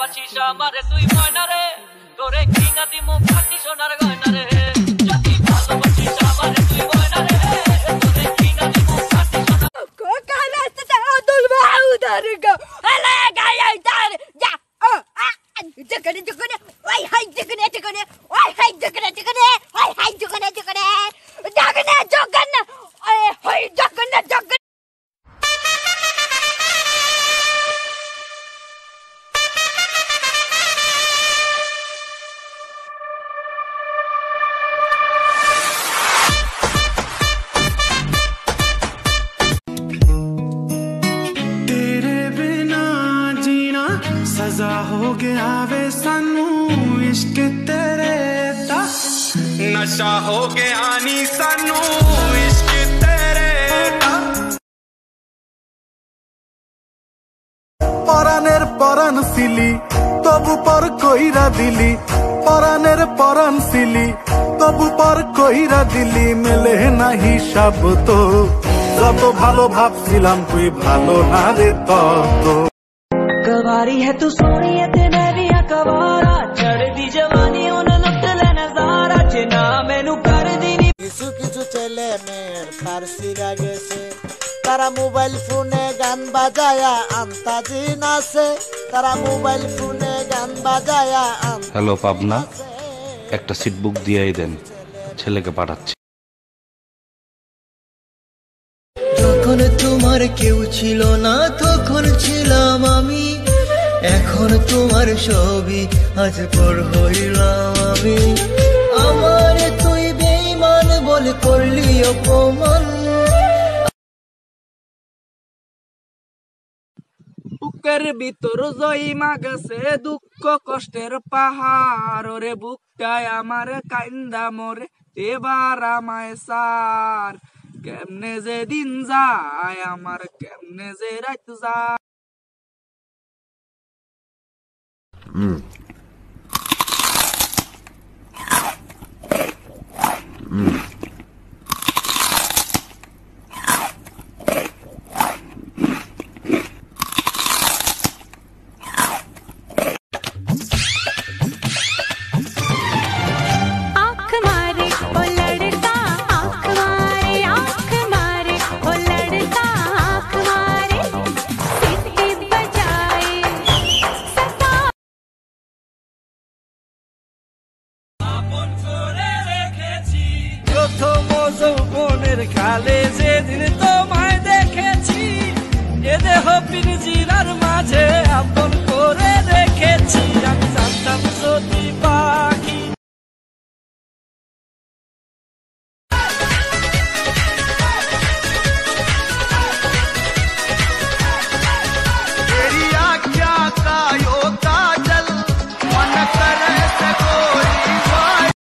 ভালোবাসিস আমার, তুই ময়না রে। তোরে কিনা দিমু খাটি সোনার গয়না রে। যদি ভালোবাসিস আমার, তুই ময়না রে। তোরে কিনা দিমু খাটি সোনার কোকান আসতে আদুল মাহুদার গো। আলা ওই, হাই জকনে ওই, হাই জকনে জকনে ਕਬਜ਼ਾ ਹੋ ਗਿਆ ਵੇ ਸਾਨੂੰ ਇਸ਼ਕ ਤੇਰੇ ਦਾ ਨਸ਼ਾ ਹੋ ਗਿਆ ਨੀ ਸਾਨੂੰ ਇਸ਼ਕ ਤੇਰੇ ਦਾ পরাণের পরাণ সিলি তবু পর কইরা দিলি পরাণের পরাণ সিলি তবু পর কইরা দিলি মেলে না হিসাব তো যত ভালো ভাবছিলাম তুই ভালো না রে তত तलवारी है तू सोनी है ते मैं भी हाँ कवारा चढ़दी जवानी उन लुट ले नजारा। जे ना मैनू कर दी नी কিছু কিছু ছেলে মেয়ের ফার্সিরা গেছে তারা মোবাইল ফোনে গান বাজায়া আন্তাজি নাচে তারা মোবাইল ফোনে গান বাজায়া হ্যালো পাবনা একটা সিট বুক দিয়েই দেন। ছেলেকে পাঠাচ্ছি। যখন তোমার কেউ ছিল না তখন ছিলাম আমি। এখন তোমার ছবি আজ পর হইলাম আমি। আমার তুই বেইমান বলে করলি অপমান। বুকের ভিতর জয়মা গেছে দুঃখ কষ্টের পাহাড় ওরে বুকটায় আমার কান্দা মরে, এবার আমায় সার। কেমনে যে দিন যায়, আমার কেমনে যে রাত যায়। 嗯。যৌবনের খালে যেদিন তোমায় দেখেছি এ দেহ পিরজিরার